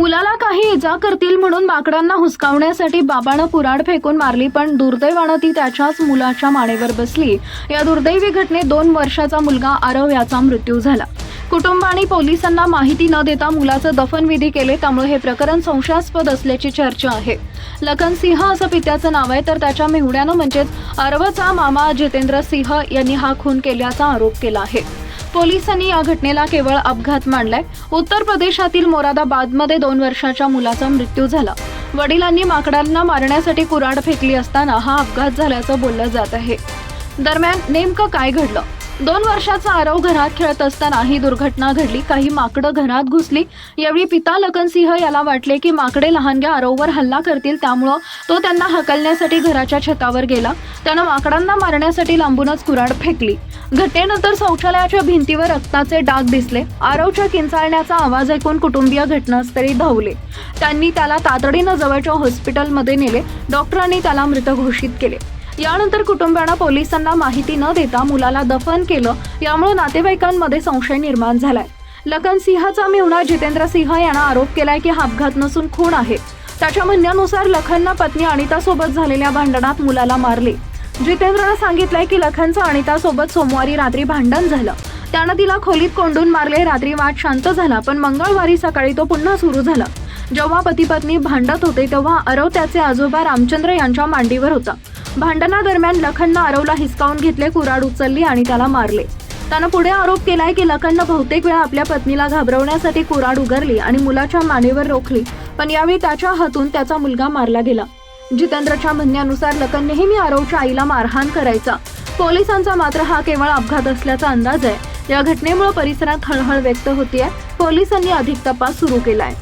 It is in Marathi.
मुलाला काही इजा करतील म्हणून माकडांना हुसकावण्यासाठी बाबानं कुऱ्हाड फेकून मारली पण दुर्दैवानं ती त्याच्याच मुलाच्या मानेवर बसली. या दुर्दैवी घटनेत दोन वर्षाचा मुलगा आरव याचा मृत्यू झाला. कुटुंब आणि पोलिसांना माहिती न देता मुलाचं दफनविधी केले त्यामुळे हे प्रकरण संशयास्पद असल्याची चर्चा आहे. लखन सिंह असं पित्याचं नाव आहे तर त्याच्या मेहुण्यानं म्हणजेच आरवचा मामा जितेंद्र सिंह यांनी हा खून केल्याचा आरोप केला आहे. पोलिसांनी या घटनेला केवळ अपघात मानलाय. उत्तर प्रदेशातील मोरादाबादमध्ये दोन वर्षाच्या मुलाचा मृत्यू झाला. वडिलांनी माकडांना मारण्यासाठी कुऱ्हाड फेकली असताना हा अपघात झाल्याचं बोललं जात आहे. दरम्यान नेमकं काय घडलं? दोन वर्षाचा आरव घरात खेळत असताना ही दुर्घटना घडली. काही माकडं घरात घुसली. यावेळी पिता लखनसिंह याला वाटले की माकडे लहानग्या आरववर हल्ला करतील त्यामुळं तो त्यांना हकलण्यासाठी घराच्या छतावर गेला. त्यानं माकडांना मारण्यासाठी लांबूनच कुऱ्हाड फेकली. घटनेनंतर शौचालयाच्या भिंतीवर रक्ताचे डाग दिसले. आरवच्या किंचाळण्याचा आवाज ऐकून कुटुंबीय घटनास्थळी धावले. त्यांनी त्याला तातडीनं जवळच्या हॉस्पिटलमध्ये नेले. डॉक्टरांनी त्याला मृत घोषित केले. यानंतर कुटुंबियांना पोलिसांना माहिती न देता मुलाला दफन केलं. यामुळे नातेवाईकांमध्ये संशय निर्माण झालाय. लखन सिंहचा मेहुणा जितेंद्र सिंह यांना आरोप केलाय की हा अपघात नसून खून आहे. त्याच्या म्हणण्यानुसार लखनना पत्नी अनितासोबत झालेल्या भांडणात मुलाला मारले. जितेंद्रनं सांगितलंय की लखनचं अनितासोबत सोमवारी रात्री भांडण झालं. त्यानं तिला खोलीत कोंडून मारले रात्री वाद शांत झाला पण मंगळवारी सकाळी तो पुन्हा सुरू झाला. जेव्हा पती पत्नी भांडत होते तेव्हा अरव त्याचे आजोबा रामचंद्र यांच्या मांडीवर होता. भांडणादरम्यान लखननं अरवला हिसकावून घेतले कुराड उचलली आणि त्याला मारले. त्यानं पुढे आरोप केलाय की लखननं बहुतेक वेळा आपल्या पत्नीला घाबरवण्यासाठी कुराड उगारली आणि मुलाच्या मानेवर रोखली पण यावेळी त्याच्या हातून त्याचा मुलगा मारला गेला. जितेंद्रच्या म्हणण्यानुसार लखन नेहमी आरवच्या आईला मारहाण करायचा. पोलिसांचा मात्र हा केवळ अपघात असल्याचा अंदाज आहे. या घटनेमुळे परिसरात हळहळ व्यक्त होतीये. पोलिसांनी अधिक तपास सुरू केलाय.